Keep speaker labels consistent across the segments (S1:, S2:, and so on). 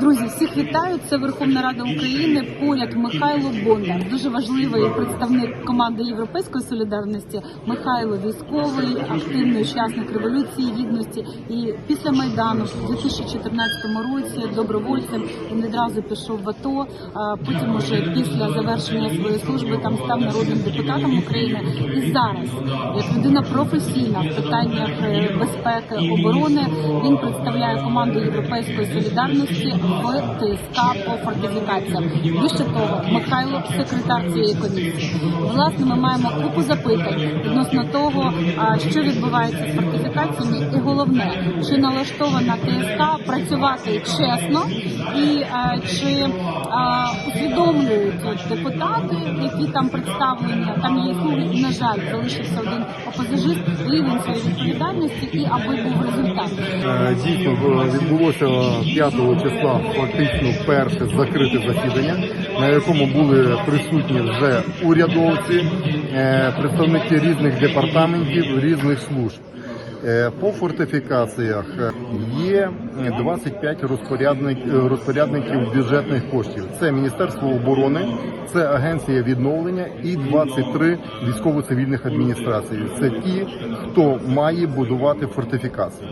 S1: Друзі, всіх вітаю. Це Верховна Рада України. Поряд Михайло Бондар, дуже важливий представник команди Європейської солідарності. Михайло військовий, активний учасник революції гідності. І після майдану в 2014 році добровольцем він відразу пішов в АТО. Потім, уже після завершення своєї служби, там став народним депутатом України. І зараз, як людина професійна в питаннях е, безпеки оборони, він представляє команду Європейської солідарності в ТСК по фортифікаціям. Більше того, Михайло секретар цієї комісії. Власне, ми маємо купу запитань відносно того, що відбувається з фортифікаціями, і головне, чи налаштована ТСК працювати чесно, і чи усвідомлюють от депутати, які там представлені, там є слуги, на жаль, залишився один опозижист, рівень своєї відповідальності і аби був результат.
S2: Е, Дійсно е, відбулося 5 числа фактично перше закрите засідання, на якому були присутні вже урядовці, е, представники різних департаментів, різних служб. Е, По фортифікаціях е, є 25 розпорядник, е, розпорядників бюджетних коштів. Це Міністерство оборони, це Агенція відновлення і 23 військово-цивільних адміністрацій. Це ті, хто має будувати фортифікації.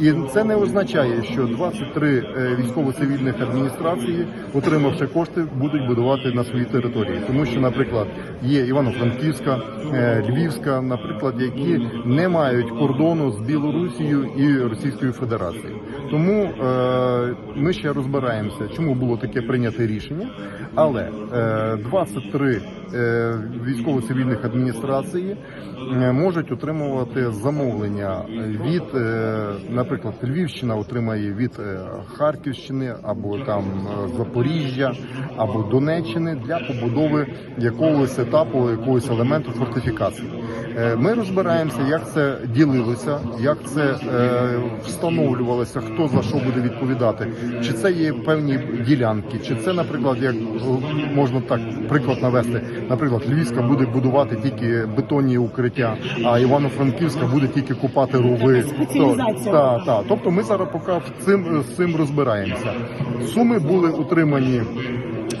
S2: І це не означає, що 23 е, військово-цивільних адміністрації, отримавши кошти, будуть будувати на своїй території. Тому що, наприклад, є Івано-Франківська, е, Львівська, наприклад, які не мають кордону з Білорусією і Російською Федерацією. Тому е, ми ще розбираємося, чому було таке прийняте рішення. Але е, 23 е, військово-цивільних адміністрації е, можуть отримувати замовлення від, наприклад, Львівщина отримає від е, Харківщини або там е, Запоріжжя або Донеччини для побудови якогось етапу, якогось елементу фортифікації. Е, Ми розбираємося, як це ділилося, як це встановлювалося, хто за що буде відповідати, чи це є певні ділянки, чи це, наприклад, як можна так приклад навести, наприклад, Львівська буде будувати тільки бетонні укриття, а Івано-Франківська буде тільки купати рови.
S1: Спеціалізація.
S2: Так, так. Тобто ми зараз поки цим з цим розбираємося. Суми були утримані.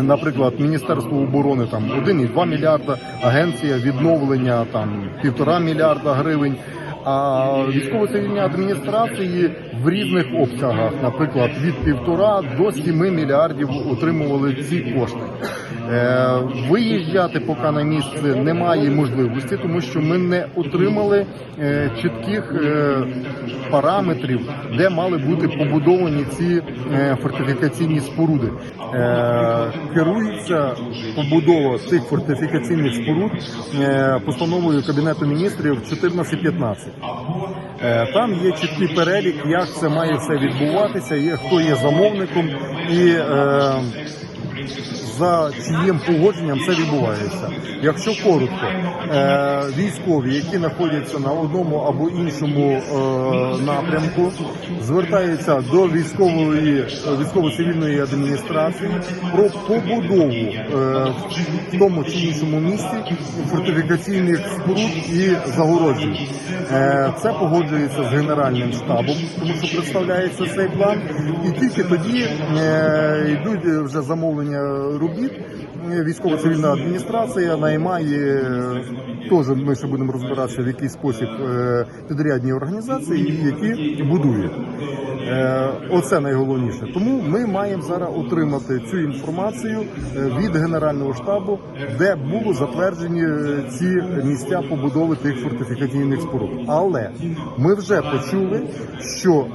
S2: Наприклад, Міністерство оборони там 1,2 мільярда, агенція відновлення там півтора мільярда гривень. А військово-цивільні адміністрації в різних обсягах, наприклад, від півтора до сіми мільярдів отримували ці кошти. Е, виїжджати поки на місце немає можливості, тому що ми не отримали е, чітких е, параметрів, де мали бути побудовані ці фортифікаційні споруди. Керується побудова цих фортифікаційних споруд постановою Кабінету міністрів 1415. Е, Там є чіткий перелік, як це має все відбуватися, хто є замовником і за чиїм погодженням це відбувається. Якщо коротко, е, військові, які знаходяться на одному або іншому е, напрямку, звертаються до військової військово-цивільної адміністрації про побудову е, в тому чи іншому місці фортифікаційних споруд і загороджень. Це погоджується з генеральним штабом, тому що представляється цей план, і тільки тоді йдуть вже замовлення робіт. Е, Військово-цивільна адміністрація наймає теж. Ми ще будемо розбиратися в який спосіб е, підрядні організації, які будують. Е, Оце найголовніше. Тому ми маємо зараз отримати цю інформацію е, від Генерального штабу, де були затверджені ці місця побудови тих фортифікаційних споруд. Але ми вже почули, що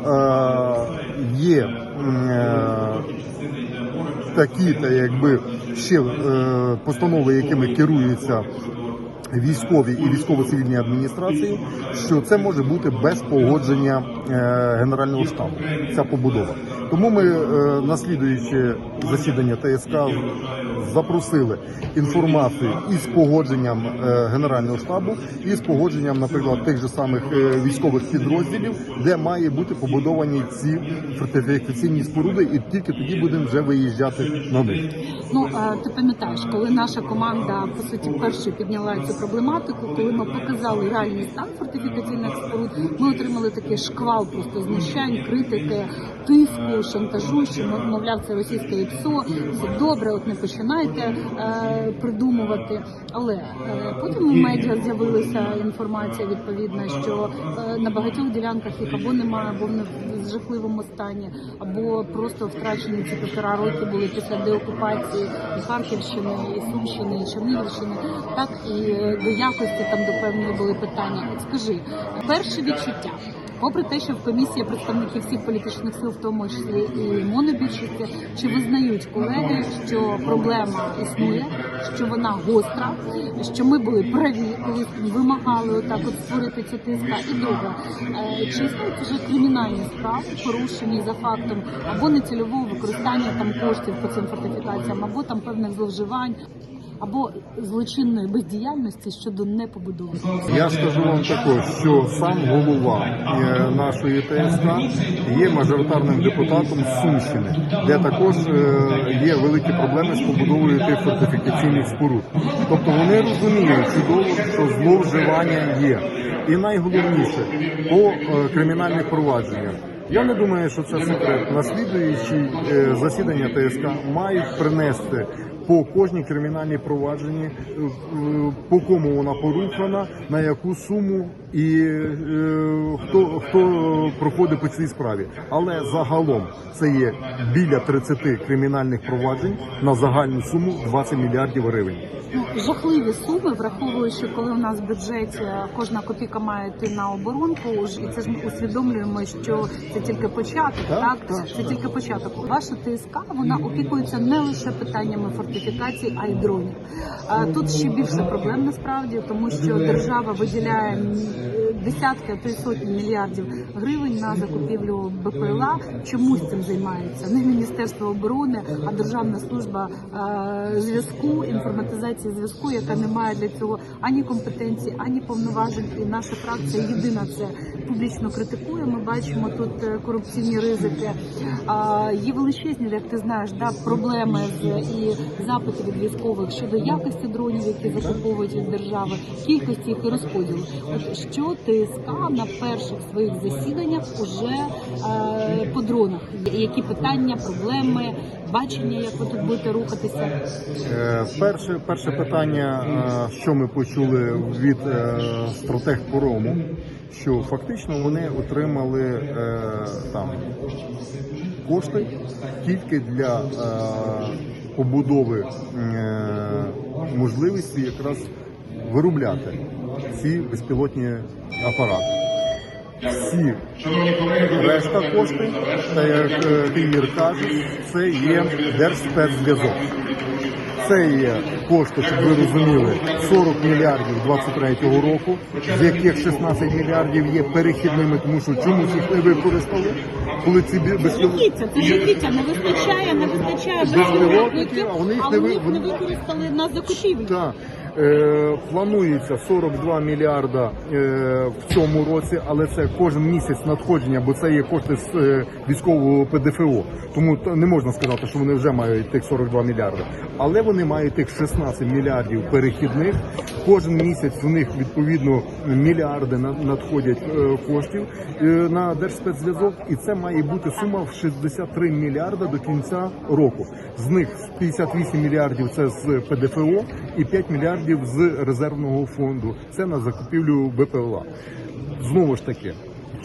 S2: є е, такі, та якби ще е, постанови, якими керуються військові і військово-цивільні адміністрації, що це може бути без погодження е, Генерального штабу. Ця побудова. Тому ми е, на слідуюче засідання ТСК запросили інформацію із погодженням е, Генерального штабу і з погодженням, наприклад, тих же самих е, військових підрозділів, де має бути побудовані ці фортифікаційні споруди, і тільки тоді будемо вже виїжджати на них.
S1: Ну ти пам'ятаєш, коли наша команда по суті першою підняла цю проблематику, коли ми показали реальний стан фортифікаційних споруд, ми отримали такий шквал просто знущань, критики, тиску шоу шантажу, що мов- мовляв це російське ІПСО, все добре, от не починайте е, придумувати. Але е, потім у медіа з'явилася інформація відповідна, що е, на багатьох ділянках їх або немає, або вони в жахливому стані, або просто втрачені ці півтора роки були після деокупації і Харківщини, і Сумщини, і Чернігівщини. Так і е, до якості там до певної були питання. От скажи, перше відчуття. Попри те, що в комісії представники всіх політичних сил, в тому числі і монобільшості, чи визнають колеги, що проблема існує, що вона гостра, що ми були праві, коли вимагали отак от створити цю ТСК. І друге, е, чи існують вже кримінальні справи, порушені за фактом або нецільового використання там коштів по цим фортифікаціям, або там певних зловживань, або злочинної бездіяльності щодо непобудови.
S2: Я скажу вам також, що сам голова е, нашої ТСК є мажоритарним депутатом Сумщини, де також е, є великі проблеми з побудовою тих фортифікаційних споруд. Тобто вони розуміють чудово, що зловживання є. І найголовніше по е, кримінальних провадженнях. Я не думаю, що це секрет. Наслідуючі засідання ТСК мають принести по кожній кримінальній провадженні, е, е, по кому вона порушена, на яку суму і е, хто, хто проходить по цій справі. Але загалом це є біля 30 кримінальних проваджень на загальну суму 20 мільярдів гривень.
S1: Ну, жахливі суми, враховуючи, коли у нас в бюджеті кожна копійка має йти на оборонку, і це ж ми усвідомлюємо, що це тільки початок.
S2: Так,
S1: Так,
S2: так,
S1: це тільки початок. Ваша ТСК вона опікується не лише питаннями фортифікацій, а й. Тут ще більше проблем насправді, тому що держава виділяє десятки, а то й сотні мільярдів гривень на закупівлю БПЛА. Чомусь цим займається не міністерство оборони, а державна служба зв'язку, інформатизації зв'язку, яка не має для цього ані компетенції, ані повноважень. І наша фракція єдина це публічно критикує. Ми бачимо тут е, корупційні ризики. Є величезні, як ти знаєш, да, проблеми з і запити від військових щодо якості дронів, які закуповують від держави, кількості їх і розподілу. От що ТСК на перших своїх засіданнях уже е, по дронах? Які питання, проблеми, бачення, як ви тут будете рухатися?
S2: Е, Перше, перше питання, е, що ми почули від е, стратегпорому, що фактично вони отримали е, там кошти тільки для е, побудови е, можливості якраз виробляти ці безпілотні апарати. Всі решта коштів, та як е, ти Ігор кажеш, це є держспецзв'язок. Це є кошти, щоб ви розуміли, 40 мільярдів 23-го року, з яких 16 мільярдів є перехідними, тому що чомусь їх не використали, коли ці
S1: Жахіття, це жахіття, не вистачає, не вистачає
S2: Безпілотників, а вони їх не
S1: використали на закупівлю.
S2: Е, планується 42 мільярда е, в цьому році, але це кожен місяць надходження, бо це є кошти з е, військового ПДФО. Тому не можна сказати, що вони вже мають тих 42 мільярди. Але вони мають тих 16 мільярдів перехідних. Кожен місяць в них відповідно мільярди на- надходять коштів на держспецзв'язок, і це має бути сума в 63 мільярда до кінця року. З них 58 мільярдів це з ПДФО і 5 мільярдів з резервного фонду. Це на закупівлю БПЛА. Знову ж таки.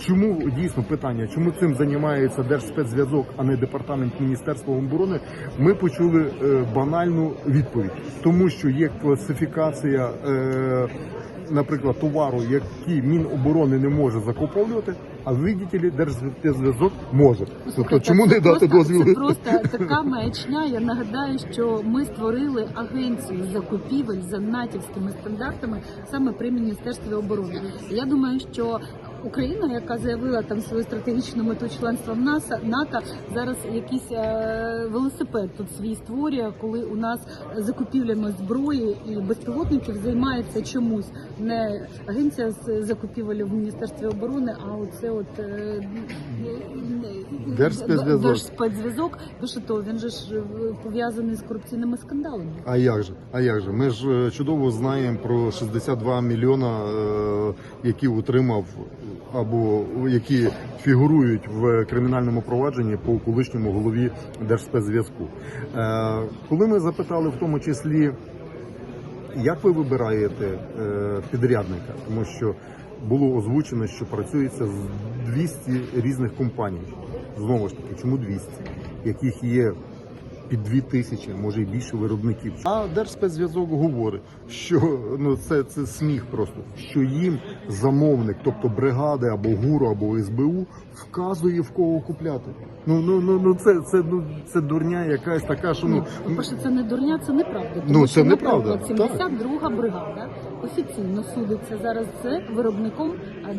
S2: Чому дійсно питання, чому цим займається Держспецзв'язок, а не департамент Міністерства оборони? Ми почули е, банальну відповідь, тому що є класифікація, е, наприклад, товару, який Міноборони не може закуповувати, а видітелі держзв'язок може. Тобто, чому не дати дозвіл?
S1: Це просто така маячня. Я нагадаю, що ми створили агенцію закупівель за натівськими стандартами саме при міністерстві оборони. Я думаю, що Україна, яка заявила там свою стратегічну мету членства в НАСА, НАТО, зараз якийсь е, велосипед тут свій створює, коли у нас закупівлями зброї і безпілотників займається чомусь не агенція з закупівель в міністерстві оборони, а оце от е,
S2: Держспецзв'язок.
S1: Держспецзв'язок. Більше того, він же ж е, пов'язаний з корупційними скандалами.
S2: А як же? А як же? Ми ж е, чудово знаємо про 62 мільйона, е, які отримав або які фігурують в кримінальному провадженні по колишньому голові Держспецзв'язку. Е, Коли ми запитали в тому числі, як ви вибираєте е, підрядника, тому що було озвучено, що працюється з 200 різних компаній. Знову ж таки, чому 200? Яких є під 2 тисячі, може і більше виробників. А Держспецзв'язок говорить, що ну це, це сміх просто, що їм замовник, тобто бригади або ГУРу, або СБУ, вказує в кого купляти. Ну ну ну ну це це ну це дурня якась така, що ну.
S1: Ну, по-перше, це не дурня, це неправда. Тому
S2: Ну,
S1: що,
S2: це неправда,
S1: наприклад, 72 бригада офіційно судиться зараз з виробником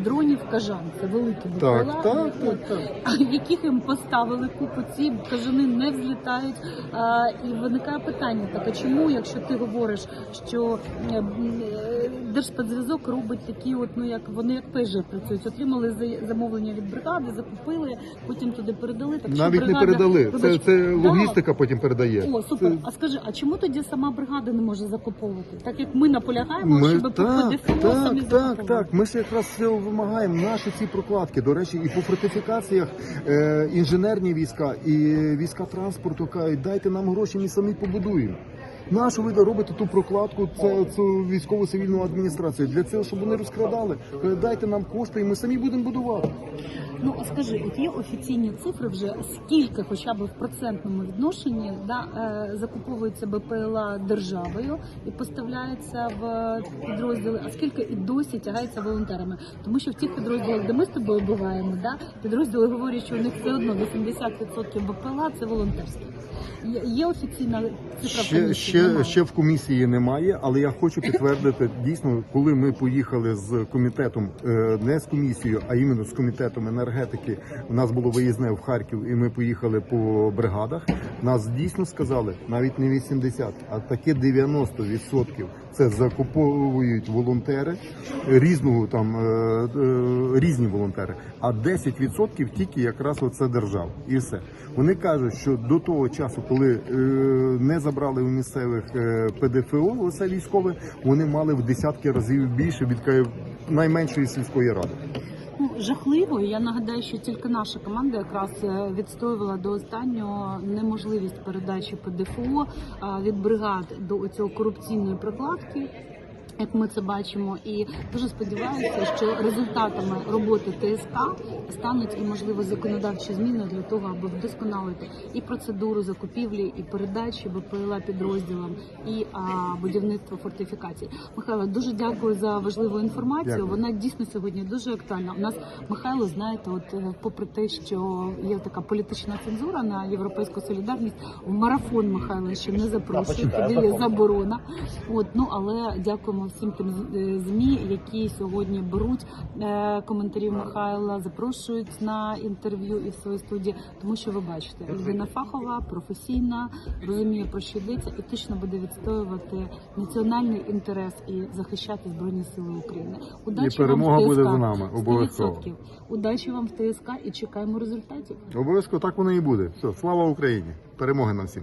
S1: дронів Кажан. Це великі
S2: Так, так, так, так.
S1: яких їм поставили купу ці кажани не взлітають. І виникає питання: так чому, якщо ти говориш, що е, Держспецзв'язок робить такі, от ну як вони як пежі працюють, отримали замовлення від бригади, закупили, потім туди передали. Так
S2: Навіть не передали. Це, це
S1: да,
S2: логістика потім передає.
S1: о, супер.
S2: Це-
S1: А скажи, а чому тоді сама бригада не може закуповувати? Так як ми наполягаємо,
S2: Ми
S1: щоб
S2: так,
S1: самі
S2: так, так, так. Ми ж якраз цього вимагаємо. Наші ці прокладки. До речі, і по фортифікаціях е, інженерні війська і війська транспорту кажуть, дайте нам гроші, ми самі побудуємо. Нашу ви робите ту прокладку, це цю військово цивільну адміністрацію для цього, щоб вони розкрадали. Дайте нам кошти, і ми самі будемо будувати.
S1: Ну а скажи, от є офіційні цифри вже скільки, хоча б в процентному відношенні, да, е, закуповується БПЛА державою і поставляється в підрозділи, а скільки і досі тягається волонтерами? Тому що в тих підрозділах, де ми з тобою буваємо, да, підрозділи говорять, що у них все одно 80% БПЛА це волонтерські. Є, є офіційна цифра
S2: Ще,
S1: комісії?
S2: ще,
S1: Немає.
S2: ще в комісії немає, але я хочу підтвердити дійсно, коли ми поїхали з комітетом, е, не з комісією, а іменно з комітетом енергетики. У нас було виїзне в Харків, і ми поїхали по бригадах. Нас дійсно сказали навіть не 80, а таке 90% це закуповують волонтери різного там е, е, різні волонтери, а 10% тільки якраз оце держава. І все. Вони кажуть, що до того часу, коли е, не забрали у місцевих ПДФО, оце військове, вони мали в десятки разів більше від найменшої сільської ради.
S1: Жахливо. І Я нагадаю, що тільки наша команда якраз е, відстоювала до останнього неможливість передачі ПДФО від бригад до цього корупційної прокладки. Як ми це бачимо, і дуже сподіваюся, що результатами роботи ТСК стануть і можливо законодавчі зміни для того, аби вдосконалити і процедуру закупівлі, і передачі БПЛА підрозділам, і а, будівництво фортифікацій. Михайло, дуже дякую за важливу інформацію.
S2: Дякую.
S1: Вона дійсно сьогодні дуже актуальна. У нас Михайло, знаєте, от е, попри те, що є така політична цензура на європейську солідарність, в марафон Михайло ще не запрошує, туди є заборона. От ну але дякуємо всім тим е, змі, які сьогодні беруть е, коментарів Михайла, запрошують на інтерв'ю і в свої студії, тому що ви бачите, людина фахова, професійна, розуміє про що йдеться, і точно буде відстоювати національний інтерес і захищати збройні сили України. Удачі
S2: І перемога
S1: вам в
S2: буде за нами, обов'язково.
S1: Удачі вам в ТСК і чекаємо результатів.
S2: Обов'язково так воно і буде. Все, слава Україні! Перемоги нам всім!